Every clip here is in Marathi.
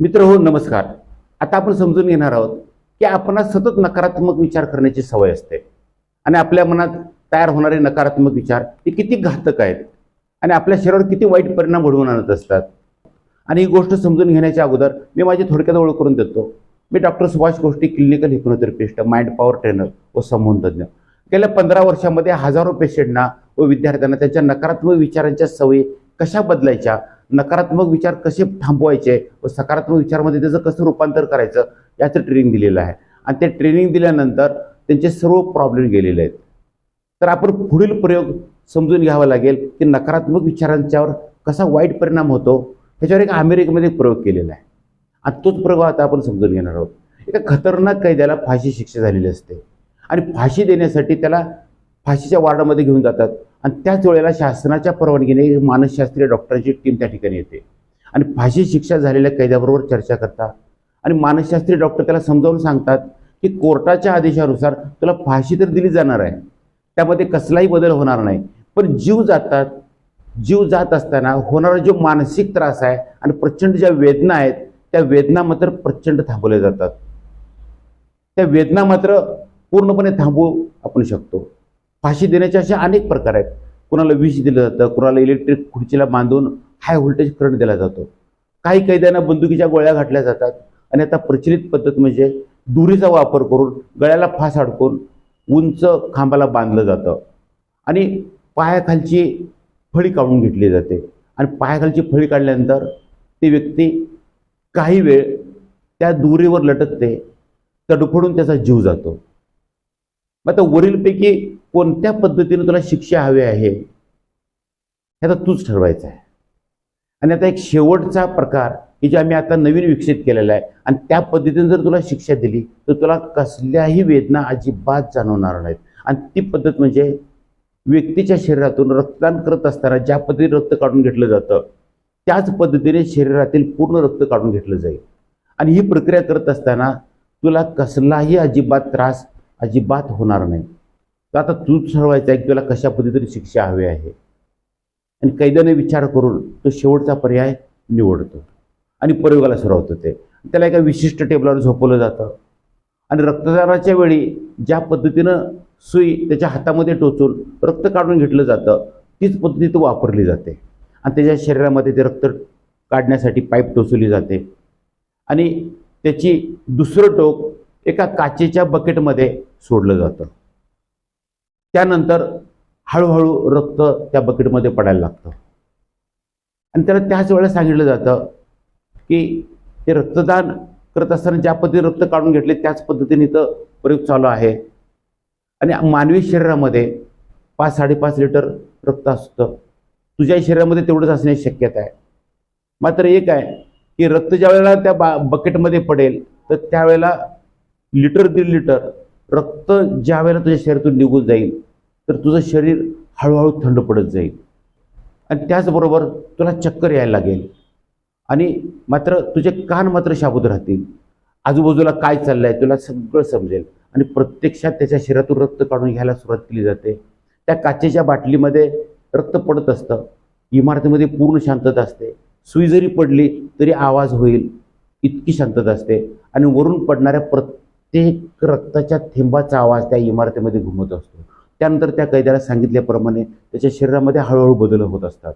मित्र हो नमस्कार. आता आपण समजून घेणार आहोत की आपण सतत नकारात्मक विचार करण्याची सवय असते. आणि आपल्या मनात तयार होणारे नकारात्मक विचार हे किती घातक आहेत. आणि आपल्या शरीरावर किती वाईट परिणाम घडवून आणत असतात. आणि ही गोष्ट समजून घेण्याच्या अगोदर मी माझी थोडक्यात ओळख करून देतो. मी doctor Subhash Goshti clinical hypnotherapist mind power trainer व संमोहन गेल्या पंधरा वर्षामध्ये हजारो पेशंटना व विद्यार्थ्यांना त्यांच्या नकारात्मक विचारांच्या सवयी कशा बदलायच्या? नकारात्मक विचार कसे थांबवायचे? व सकारात्मक विचारमध्ये त्याचं कसं रूपांतर करायचं? याचं ट्रेनिंग दिलेलं आहे. आणि ते ट्रेनिंग दिल्यानंतर त्यांचे सर्व प्रॉब्लेम गेलेले आहेत. तर आपण पुढील प्रयोग समजून घ्यावा लागेल की नकारात्मक विचारांच्यावर कसा वाईट परिणाम होतो? त्याच्यावर एक अमेरिकेमध्ये एक प्रयोग केलेला आहे. आणि तोच प्रयोग आता आपण समजून घेणार आहोत. एका खतरनाक कैद्याला फाशी शिक्षा झालेली असते. आणि फाशी देण्यासाठी त्याला फाशीच्या वार्डामध्ये घेऊन जातात. आणि त्याच वेळेला शासनाच्या परवानगीने मानसशास्त्रीय डॉक्टरांची टीम त्या ठिकाणी येते. आणि फाशी शिक्षा झालेल्या कैद्याबरोबर चर्चा करतात आणि मानसशास्त्रीय डॉक्टर त्याला समजावून सांगतात की कोर्टाच्या आदेशानुसार तुला फाशी तर दिली जाणार आहे. त्यामध्ये कसलाही बदल होणार नाही. पण जीव जातात जीव जात असताना होणारा जो मानसिक त्रास आहे आणि प्रचंड ज्या वेदना आहेत त्या वेदना मात्र प्रचंड थांबवल्या जातात. त्या वेदना मात्र पूर्णपणे थांबवू आपण शकतो. फाशी देण्याचे असे अनेक प्रकार आहेत. कुणाला विष दिलं जातं कुणाला इलेक्ट्रिक खुर्चीला बांधून हाय व्होल्टेज करंट दिला जातो. काही कैद्यांना बंदुकीच्या गोळ्या घातल्या जातात आणि आता प्रचलित पद्धत म्हणजे दुरीचा वापर करून गळ्याला फास अडकून उंच खांबाला बांधलं जातं. आणि पायाखालची फळी काढून घेतली जाते. आणि पायाखालची फळी काढल्यानंतर ती व्यक्ती काही वेळ त्या दुरीवर लटकते तडफडून त्याचा जीव जातो. मग आता वरीलपैकी कोणत्या पद्धतीने तुला शिक्षा हवी आहे? हे आता तूच ठरवायचं आहे. आणि आता एक शेवटचा प्रकार की जे आम्ही आता नवीन विकसित केलेला आहे आणि त्या पद्धतीने जर तुला शिक्षा दिली तर तुला कसल्याही वेदना अजिबात जाणवणार नाहीत. आणि ती पद्धत म्हणजे व्यक्तीच्या शरीरातून रक्तदान करत असताना ज्या पद्धतीने रक्त काढून घेतलं जातं त्याच पद्धतीने शरीरातील पूर्ण रक्त काढून घेतलं जाईल. आणि ही प्रक्रिया करत असताना तुला कसलाही अजिबात त्रास अजिबात होणार नाही. तर आता तूच ठरवायचं आहे की तुला कशा पद्धतीने शिक्षा हवी आहे. आणि कैद्याने विचार करून तो शेवटचा पर्याय निवडतो. आणि प्रयोगाला सुरुवात होते. त्याला एका विशिष्ट टेबलावर झोपवलं जातं. आणि रक्तदानाच्या वेळी ज्या पद्धतीनं सुई त्याच्या हातामध्ये टोचून रक्त काढून घेतलं जातं तीच पद्धती तो वापरली जाते. आणि त्याच्या शरीरामध्ये ते रक्त काढण्यासाठी पाईप टोचवली जाते. आणि त्याची दुसरं टोक एका काचेच्या बकेटमध्ये सोडलं जातं. त्यानंतर हळूहळू रक्त त्या बकेटमध्ये पडायला लागतं. आणि त्याला त्याच वेळेला सांगितलं जातं की ते रक्तदान करत असताना ज्या पद्धतीने रक्त काढून घेतले त्याच पद्धतीने इथं प्रयोग चालू आहे. आणि मानवी शरीरामध्ये पाच साडेपाच लिटर रक्त असतं. तुझ्या शरीरामध्ये तेवढंच असण्याची शक्यता आहे. मात्र एक आहे की रक्त ज्या वेळेला त्या बा बकेटमध्ये पडेल तर त्यावेळेला लिटर दीड लिटर रक्त ज्या वेळेला तुझ्या शरीरातून निघून जाईल तर तुझं शरीर हळूहळू थंड पडत जाईल. आणि त्याचबरोबर तुला चक्कर यायला लागेल. आणि मात्र तुझे कान मात्र शाबूत राहतील. आजूबाजूला काय चाललं आहे तुला सगळं समजेल. आणि प्रत्यक्षात त्याच्या शरीरातून रक्त काढून घ्यायला सुरुवात केली जाते. त्या काचेच्या बाटलीमध्ये रक्त पडत असतं. इमारतीमध्ये पूर्ण शांतता असते. सुई जरी पडली तरी आवाज होईल. इतकी शांतता असते. आणि वरून पडणाऱ्या प्रत्येक ते रक्ताच्या थेंबाचा आवाज त्या इमारतीमध्ये घुमत असतो. त्यानंतर त्या कैद्याला सांगितल्याप्रमाणे त्याच्या शरीरामध्ये हळूहळू बदल होत असतात.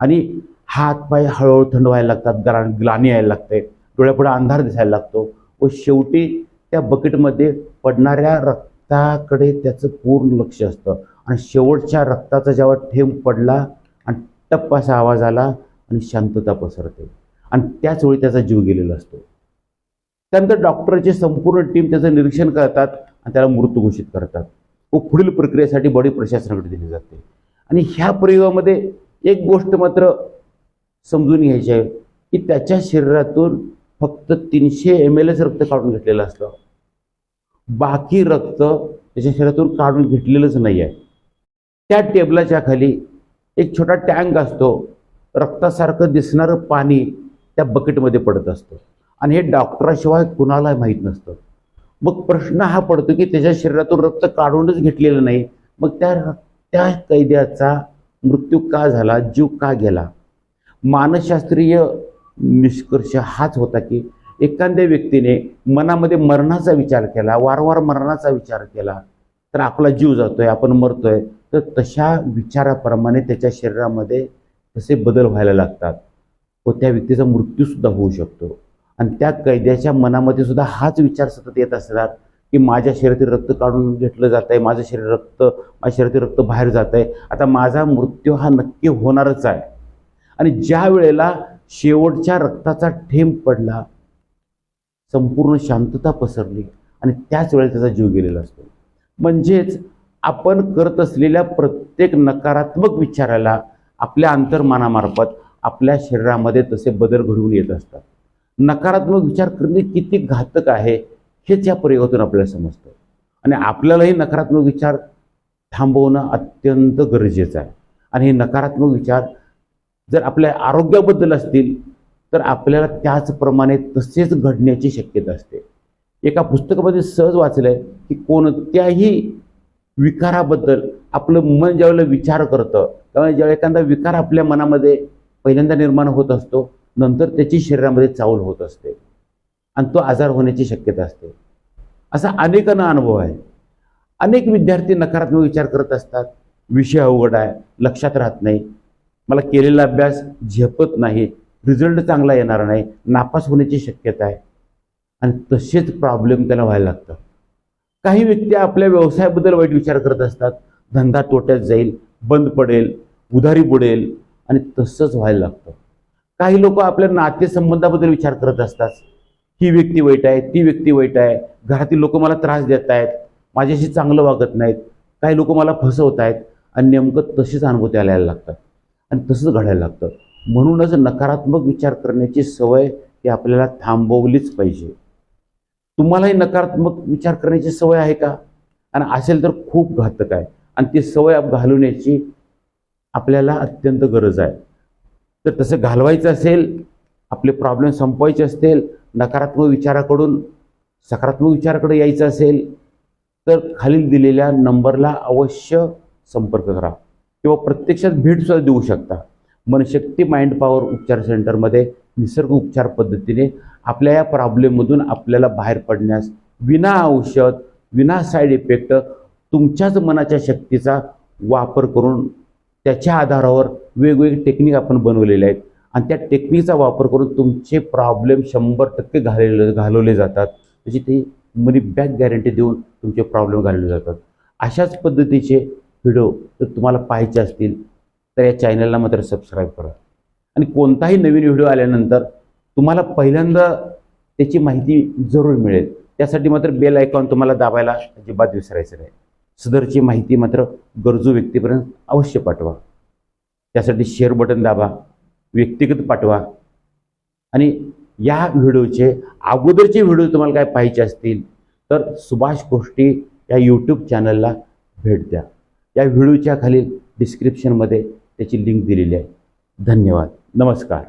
आणि हात पाय हळूहळू थंड व्हायला लागतात ग्रा ग्लानी यायला लागते डोळ्यापुढे अंधार दिसायला लागतो व शेवटी त्या बकेटमध्ये पडणाऱ्या रक्ताकडे त्याचं पूर्ण लक्ष असतं. आणि शेवटच्या रक्ताचा जेव्हा थेंब पडला आणि टप्प असा आवाज आला आणि शांतता पसरते. आणि त्याच वेळी त्याचा जीव गेलेला असतो. त्यानंतर डॉक्टरची संपूर्ण टीम त्याचं निरीक्षण करतात आणि त्याला मृत घोषित करतात. व पुढील प्रक्रियेसाठी बॉडी प्रशासनाकडे दिली जाते. आणि ह्या प्रयोगामध्ये एक गोष्ट मात्र समजून घ्यायची आहे की त्याच्या शरीरातून फक्त तीनशे एम एल एच रक्त काढून घेतलेलं असतं. बाकी रक्त त्याच्या शरीरातून काढून घेतलेलंच नाही आहे. त्या टेबलाच्या खाली एक छोटा टँक असतो. रक्तासारखं दिसणारं पाणी त्या बकेटमध्ये पडत असतं. आणि हे डॉक्टराशिवाय कुणाला माहीत नसतं. मग प्रश्न हा पडतो की त्याच्या शरीरातून रक्त काढूनच घेतलेलं नाही. मग त्या त्या कैद्याचा मृत्यू का झाला? जीव का गेला? मानसशास्त्रीय निष्कर्ष हाच होता की एखाद्या व्यक्तीने मनामध्ये मरणाचा विचार केला वारंवार मरणाचा विचार केला तर आपला जीव जातोय आपण मरतोय तर तशा विचाराप्रमाणे त्याच्या शरीरामध्ये तसे बदल व्हायला लागतात. व त्या व्यक्तीचा मृत्यूसुद्धा होऊ शकतो. आणि त्या कैद्याच्या मनामध्ये सुद्धा हाच विचार सतत येत असतात की माझ्या शरीरातील रक्त काढून घेतलं जात आहे माझं शरीर रक्त माझ्या शरीरातील रक्त बाहेर जात आहे आता माझा मृत्यू हा नक्की होणारच आहे. आणि ज्या वेळेला शेवटच्या रक्ताचा ठेंब पडला संपूर्ण शांतता पसरली आणि त्याच वेळेला त्याचा जीव गेलेला असतो. म्हणजेच आपण करत असलेल्या प्रत्येक नकारात्मक विचाराला आपल्या अंतर्मानामार्फत आपल्या शरीरामध्ये तसे बदल घडवून येत असतात. नकारात्मक विचार करणे किती घातक आहे हेच या प्रयोगातून आपल्याला समजतं. आणि आपल्यालाही नकारात्मक विचार थांबवणं अत्यंत गरजेचं आहे. आणि हे नकारात्मक विचार जर आपल्या आरोग्याबद्दल असतील तर आपल्याला त्याचप्रमाणे तसेच घडण्याची शक्यता असते. एका पुस्तकामध्ये सहज वाचलं आहे की कोणत्याही विकाराबद्दल आपलं मन ज्यावेळेला विचार करतं त्यामुळे ज्यावेळेला एखादा विकार आपल्या मनामध्ये पहिल्यांदा निर्माण होत असतो नंतर त्याची शरीरामध्ये चावल होत असते. आणि तो आजार होण्याची शक्यता असते. असा अनेकांना अनुभव आहे. अनेक विद्यार्थी नकारात्मक विचार करत असतात. विषय अवघड आहे. लक्षात राहत नाही. मला केलेला अभ्यास झेपत नाही. रिझल्ट चांगला येणार नाही. नापास होण्याची शक्यता आहे. आणि तसेच प्रॉब्लेम त्याला व्हायला लागतं. काही व्यक्ती आपल्या व्यवसायाबद्दल वाईट विचार करत असतात. धंदा तोट्यात जाईल. बंद पडेल. उधारी बुडेल. आणि तसंच व्हायला लागतं. काही लोक आपल्या नातेसंबंधाबद्दल विचार करत असतात. ही व्यक्ती वाईट आहे ती व्यक्ती वाईट आहे घरातील लोक मला त्रास देत आहेत माझ्याशी चांगलं वागत नाहीत काही लोक मला फसवत आहेत आणि नेमकं तसेच अनुभूती आल्याला लागतात आणि तसंच घडायला लागतं. म्हणूनच नकारात्मक विचार करण्याची सवय ही आपल्याला थांबवलीच पाहिजे. तुम्हालाही नकारात्मक विचार करण्याची सवय आहे का? आणि असेल तर खूप घातक आहे. आणि ती सवय घालवण्याची आपल्याला अत्यंत गरज आहे. तर तसं घालवायचं असेल आपले प्रॉब्लेम संपवायचे असतील नकारात्मक विचाराकडून सकारात्मक विचाराकडे यायचं असेल तर खालील दिलेल्या नंबरला अवश्य संपर्क करा. किंवा प्रत्यक्षात भेटसुद्धा देऊ शकता. मनशक्ती माइंड पॉवर उपचार सेंटरमध्ये निसर्ग उपचार पद्धतीने आपल्या या प्रॉब्लेममधून आपल्याला बाहेर पडण्यास विना औषध विना साईड इफेक्ट तुमच्याच मनाच्या शक्तीचा वापर करून त्याच्या आधारावर वेगवेगळे टेक्निक आपण बनवलेले आहेत. आणि त्या टेक्निकचा वापर करून तुमचे प्रॉब्लेम शंभर टक्के घालवले घालवले जातात. म्हणजे ते मनी बॅक गॅरंटी देऊन तुमचे प्रॉब्लेम घालवले जातात. अशाच पद्धतीचे व्हिडिओ जर तुम्हाला पाहायचे असतील तर या चॅनलला मात्र सबस्क्राईब करा. आणि कोणताही नवीन व्हिडिओ आल्यानंतर तुम्हाला पहिल्यांदा त्याची माहिती जरूर मिळेल. त्यासाठी मात्र बेल आयकॉन तुम्हाला दाबायला अजिबात विसरायचं नाही. सदरची माहिती मात्र गरजू व्यक्तीपर्यंत अवश्य पाठवा. त्यासाठी शेअर बटन दाबा व्यक्तिगत पाठवा. आणि या व्हिडिओचे अगोदरचे व्हिडिओ तुम्हाला काय पाहिजे असतील तर सुभाष गोष्टी या यूट्यूब चॅनलला भेट द्या. या व्हिडिओच्या खाली डिस्क्रिप्शनमध्ये त्याची लिंक दिलेली आहे. धन्यवाद. नमस्कार.